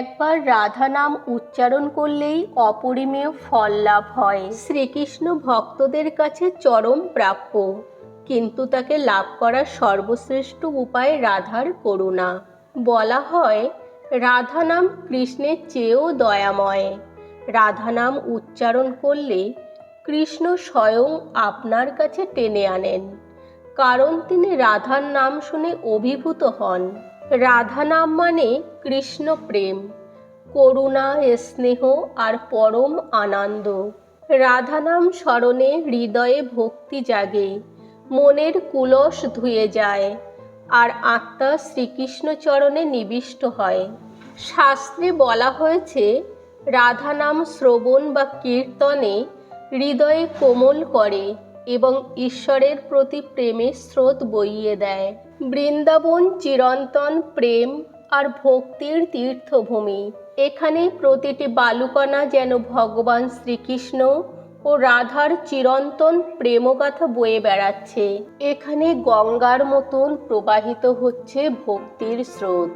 একবার রাধা নাম উচ্চারণ করলেই অপরিমেয় ফল লাভ হয়। শ্রীকৃষ্ণ ভক্তদের কাছে চরম প্রাপ্য। কিন্তু তাকে লাভ করার সর্বশ্রেষ্ঠ উপায় রাধার করুণা। বলা হয়, রাধা নাম কৃষ্ণের চেয়েও দয়াময়। রাধা নাম উচ্চারণ করলে কৃষ্ণ স্বয়ং আপনার কাছে টেনে আনেন। কারণ তিনি রাধার নাম শুনে অভিভূত হন। রাধা নাম মানে কৃষ্ণ প্রেম। করুণা, স্নেহ আর পরম আনন্দ। রাধা নাম স্মরণে হৃদয়ে ভক্তি জাগে। মনের কুলস ধুয়ে যায়। আর আত্মা শ্রীকৃষ্ণ চরণে নিবিষ্ট হয়। শাস্ত্রে বলা হয়েছে রাধা নাম শ্রবণ বা কীর্তনে হৃদয়ে কোমল করে। এবং ঈশ্বরের প্রতি প্রেমের স্রোত বইয়ে দেয়। বৃন্দাবন চিরন্তন প্রেম আর ভক্তির তীর্থভূমি। এখানে প্রতিটি বালুকণা যেন ভগবান শ্রীকৃষ্ণ ও রাধার চিরন্তন প্রেমগাথা বয়ে বেড়াচ্ছে। এখানে গঙ্গার মতন প্রবাহিত হচ্ছে ভক্তির স্রোত।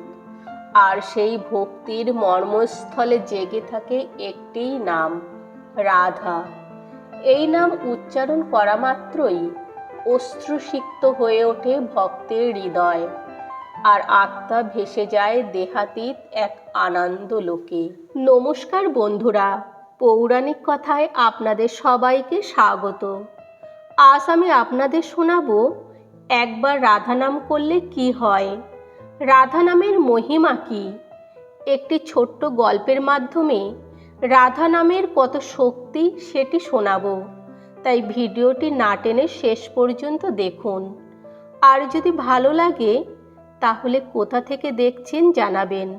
আর সেই ভক্তির মর্মস্থলে জেগে থাকে একটিই নাম, রাধা। এই নাম উচ্চারণ করা মাত্রই অশ্রুসিক্ত হয়ে ওঠে ভক্তের হৃদয়, আর আত্মা ভেসে যায় দেহাতীত এক আনন্দ লোকে। নমস্কার বন্ধুরা, পৌরাণিক কথায় আপনাদের সবাইকে স্বাগত। আজ আমি আপনাদের শোনাবো, একবার রাধা নাম করলে কি হয়? রাধা নামের মহিমা কি? একটি ছোট্ট গল্পের মাধ্যমে রাধা নামের কত শক্তি সেটি শোনাবো। তাই ভিডিওটি না টেনে শেষ পর্যন্ত দেখুন। আর যদি ভালো লাগে, তাহলে কোথা থেকে দেখছেন জানাবেন।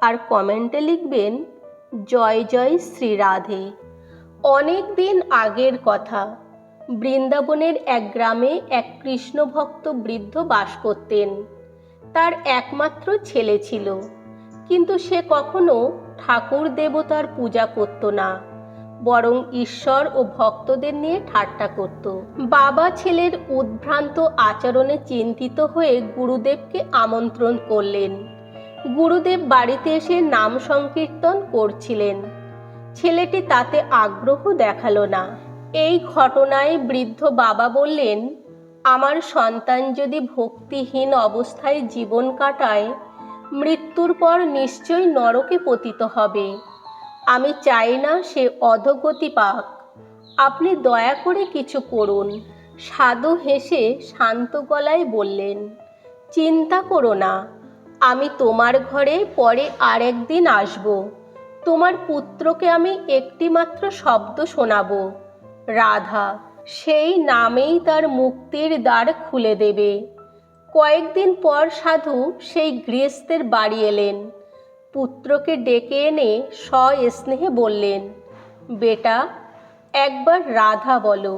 আর কমেন্টে লিখবেন, জয় জয় শ্রী রাধে। অনেক দিন আগের কথা, বৃন্দাবনের এক গ্রামে এক কৃষ্ণভক্ত বৃদ্ধ বাস করতেন। তার একমাত্র ছেলে ছিল, কিন্তু সে কখনো ঠাকুর দেবতার পূজা করত না, বরং ঈশ্বর ও ভক্তদের নিয়ে ঠাট্টা করত। বাবা ছেলের উদ্ভ্রান্ত আচরণে চিন্তিত হয়ে গুরুদেবকে আমন্ত্রণ করলেন। গুরুদেব বাড়িতে এসে নাম সংকীর্তন করছিলেন। ছেলেটি তাতে আগ্রহ দেখাল না। এই ঘটনায় বৃদ্ধ বাবা বললেন, আমার সন্তান যদি ভক্তিহীন অবস্থায় জীবন কাটায় মৃত্যুর পর নিশ্চয়ই নরকে পতিত হবে। আমি চাই না সে অধগতি পাক। আপনি দয়া করে কিছু করুন। সাধু হেসে শান্ত গলায় বললেন, চিন্তা করো না। আমি তোমার ঘরে পরে আরেকদিন আসব। তোমার পুত্রকে আমি একটিমাত্র শব্দ শোনাব। রাধা, সেই নামেই তার মুক্তির দ্বার খুলে দেবে। কয়েকদিন পর সাধু সেই গৃহস্থের বাড়ি এলেন। পুত্রকে ডেকে এনে স্নেহে বললেন, বেটা, একবার রাধা বলো।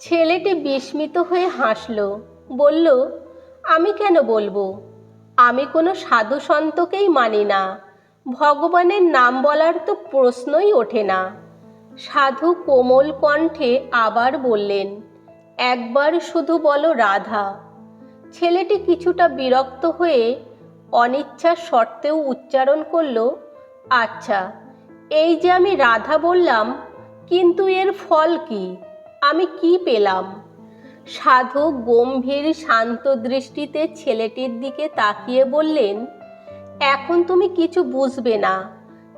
ছেলেটি বিস্মিত হয়ে হাসল, বলল, আমি কেন বলব? আমি কোনো সাধু সন্তকেই মানি না। ভগবানের নাম বলার তো প্রশ্নই ওঠে না। সাধু কোমল কণ্ঠে আবার বললেন, একবার শুধু বলো রাধা। ছেলেটি কিছুটা বিরক্ত হয়ে অনিচ্ছা সত্ত্বেও উচ্চারণ করল আচ্ছা এই যে আমি রাধা বললাম, কিন্তু এর ফল কি? আমি কি পেলাম? সাধু গম্ভীর শান্ত দৃষ্টিতে ছেলেটির দিকে তাকিয়ে বললেন, এখন তুমি কিছু বুঝবে না,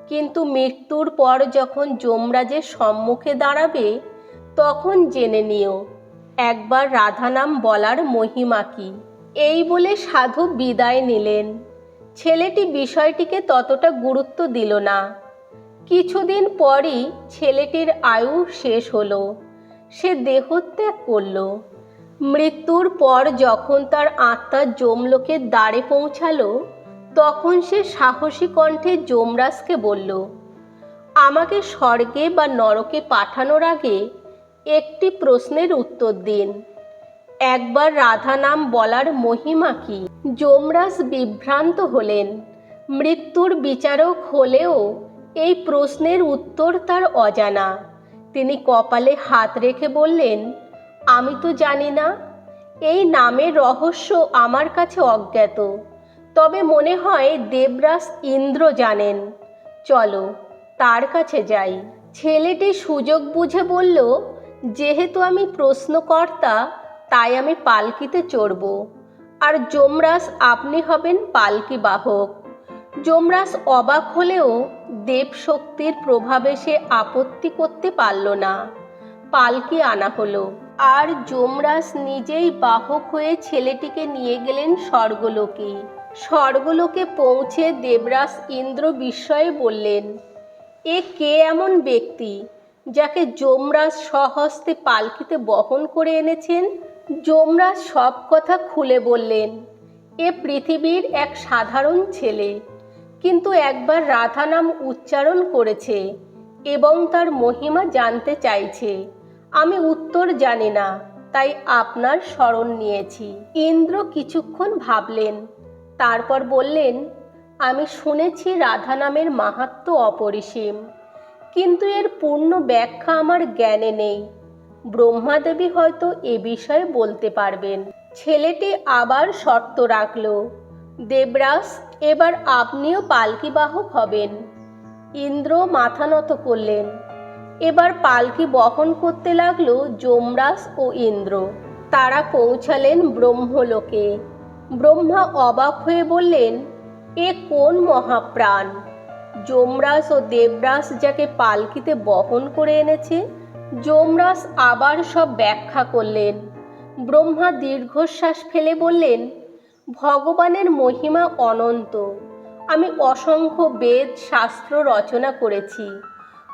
কিন্তু মৃত্যুর পর যখন যমরাজের সম্মুখে দাঁড়াবে, তখন জেনে নিও একবার রাধা নাম বলার মহিমা কি? এই বলে সাধু বিদায় নিলেন। ছেলেটি বিষয়টিকে ততটা গুরুত্ব দিল না। কিছুদিন পরই ছেলেটির আয়ু শেষ হলো। সে দেহত্যাগ করল। মৃত্যুর পর যখন তার আত্মা যমলোকের দ্বারে পৌঁছালো, তখন সে সাহসী কণ্ঠে যমরাজকে বলল, আমাকে স্বর্গে বা নরকে পাঠানোর আগে একটি প্রশ্নের উত্তর দিন। একবার রাধা নাম বলার মহিমা কি? যমরাজ বিভ্রান্ত হলেন। মৃত্যুর বিচারক হলেও এই প্রশ্নের উত্তর তার অজানা। তিনি কপালে হাত রেখে বললেন, আমি তো জানি না, এই নামের রহস্য আমার কাছে অজ্ঞাত। তবে মনে হয় দেবরাজ ইন্দ্র জানেন। চলো, তার কাছে যাই। ছেলেটি সুযোগ বুঝে বলল যেহেতু আমি প্রশ্নকর্তা, তাই আমি পালকিতে চড়ব। আর যমরাজ আপনি হবেন পালকি বাহক। যমরাজ অবাক হলেও দেবশক্তির প্রভাবে সে আপত্তি করতে পারল না। পালকি আনা হলো। আর যমরাজ নিজেই বাহক হয়ে ছেলেটিকে নিয়ে গেলেন স্বর্গলোকে। স্বর্গলোকে পৌঁছে দেবরাজ ইন্দ্র বিস্ময়ে বললেন, এ কে এমন ব্যক্তি? যাকে যমরাজ স্বহস্তে পালকিতে বহন করে এনেছেন, যমরাজ সব কথা খুলে বললেন, এ পৃথিবীর এক সাধারণ ছেলে। কিন্তু একবার রাধা নাম উচ্চারণ করেছে এবং তার মহিমা জানতে চাইছে। আমি উত্তর জানি না, তাই আপনার স্মরণ নিয়েছি। ইন্দ্র কিছুক্ষণ ভাবলেন, তারপর বললেন, আমি শুনেছি রাধা নামের মাহাত্ম অপরিসীম। কিন্তু এর পূর্ণ ব্যাখ্যা আমার জ্ঞানে নেই। ব্রহ্মাদেবী হয়তো এ বিষয়ে বলতে পারবেন। ছেলেটি আবার শর্ত রাখল, দেবরাজ, এবার আপনিও পালকি বাহক হবেন। ইন্দ্র মাথা নত করলেন। এবার পালকি বহন করতে লাগল যমরাজ ও ইন্দ্র। তারা পৌঁছালেন ব্রহ্মলোকে। ব্রহ্মা অবাক হয়ে বললেন, এ কোন মহাপ্রাণ? যমরাজ ও দেবরাজ যাকে পালকিতে বহন করে এনেছে, যমরাজ আবার সব ব্যাখ্যা করলেন। ব্রহ্মা দীর্ঘশ্বাস ফেলে বললেন, ভগবানের মহিমা অনন্ত। আমি অসংখ্য বেদ, শাস্ত্র রচনা করেছি।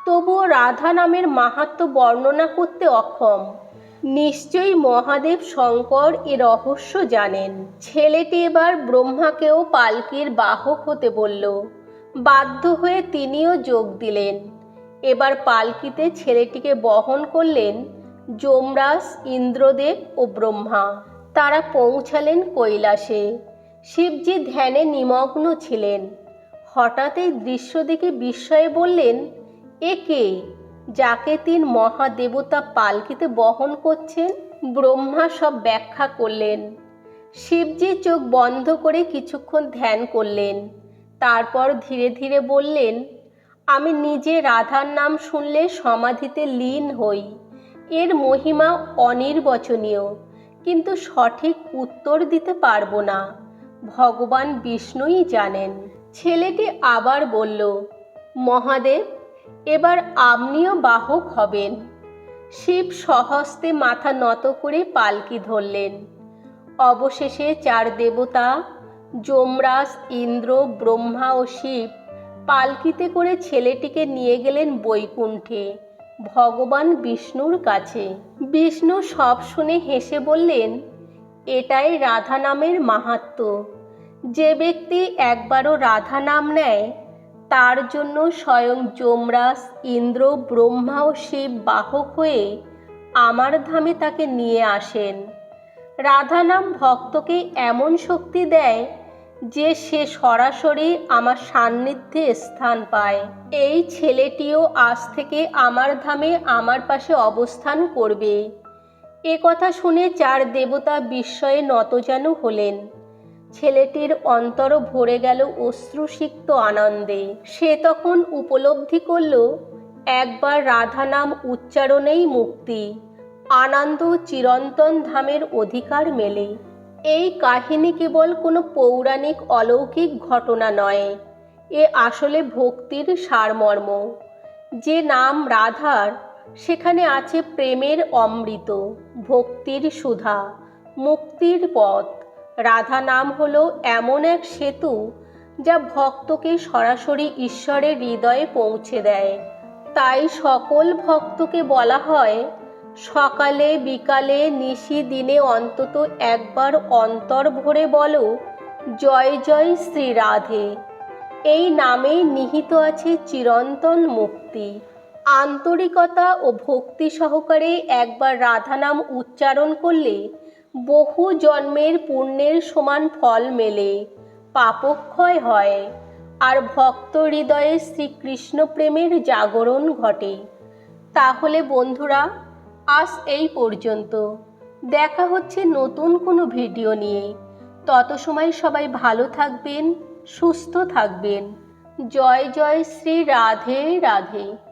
তবুও রাধা নামের মাহাত্ম বর্ণনা করতে অক্ষম। নিশ্চয়ই মহাদেব শঙ্কর এ রহস্য জানেন। ছেলেটি এবার ব্রহ্মাকেও পালকির বাহক হতে বলল বাধ্য হয়ে তিনিও যোগ দিলেন। এবার পালকিতে ছেলেটিকে বহন করলেন যমরাজ, ইন্দ্রদেব ও ব্রহ্মা। তারা পৌঁছালেন কৈলাসে। শিবজি ধ্যানে নিমগ্ন ছিলেন। হঠাৎ এই দৃশ্য দেখে বিস্ময়ে বললেন, এ কে? যাকে তিন মহাদেবতা পালকিতে বহন করছেন, ব্রহ্মা সব ব্যাখ্যা করলেন। শিবজি চোখ বন্ধ করে কিছুক্ষণ ধ্যান করলেন। তারপর ধীরে ধীরে বললেন, আমি নিজে রাধার নাম শুনলে সমাধিতে লীন হই। এর মহিমা অনির্বচনীয়, কিন্তু সঠিক উত্তর দিতে পারব না। ভগবান বিষ্ণুই জানেন। ছেলেটি আবার বলল, মহাদেব, এবার আপনিও বাহক হবেন। শিব সহস্তে মাথা নত করে পালকি ধরলেন। অবশেষে চার দেবতা যমরাজ, ইন্দ্র, ব্রহ্মা ও শিব পালকিতে করে ছেলেটিকে নিয়ে গেলেন বৈকুণ্ঠে। ভগবান বিষ্ণুর কাছে। বিষ্ণু সব শুনে হেসে বললেন, এটাই রাধা নামের মাহাত্ম। যে ব্যক্তি একবারও রাধা নাম নেয়, তার জন্য স্বয়ং যমরাজ, ইন্দ্র, ব্রহ্মা ও শিব বাহক হয়ে আমার ধামে তাকে নিয়ে আসেন। রাধা নাম ভক্তকে এমন শক্তি দেয় যে সে সরাসরি আমার সান্নিধ্যে স্থান পায়। এই ছেলেটিও আজ থেকে আমার ধামে আমার পাশে অবস্থান করবে। এ কথা শুনে চার দেবতা বিস্ময়ে নতজানু হলেন। ছেলেটির অন্তর ভরে গেল অশ্রুসিক্ত আনন্দে। সে তখন উপলব্ধি করল, একবার রাধা নাম উচ্চারণেই মুক্তি। আনন্দ চিরন্তন ধামের অধিকার মেলে। এই কাহিনী কেবল কোনো পৌরাণিক অলৌকিক ঘটনা নয়, এ আসলে ভক্তির সারমর্ম। যে নাম রাধার, সেখানে আছে প্রেমের অমৃত, ভক্তির সুধা, মুক্তির পথ। রাধা নাম হলো এমন এক সেতু, যা ভক্তকে সরাসরি ঈশ্বরের হৃদয়ে পৌঁছে দেয়। তাই সকল ভক্তকে বলা হয় সকালে, বিকালে, নিশি দিনে অন্তত একবার অন্তর ভরে বলো, জয় জয় শ্রী রাধে। এই নামেই নিহিত আছে চিরন্তন মুক্তি। আন্তরিকতা ও ভক্তি সহকারে একবার রাধা নাম উচ্চারণ করলে বহু জন্মের পুণ্যের সমান ফল মেলে, পাপক্ষয় হয়। আর ভক্ত হৃদয়ে শ্রীকৃষ্ণ প্রেমের জাগরণ ঘটে। তাহলে বন্ধুরা আজ এই পর্যন্ত। দেখা হচ্ছে নতুন কোনো ভিডিও নিয়ে। তত সময় সবাই ভালো থাকবেন, সুস্থ থাকবেন। জয় জয়, শ্রী রাধে রাধে।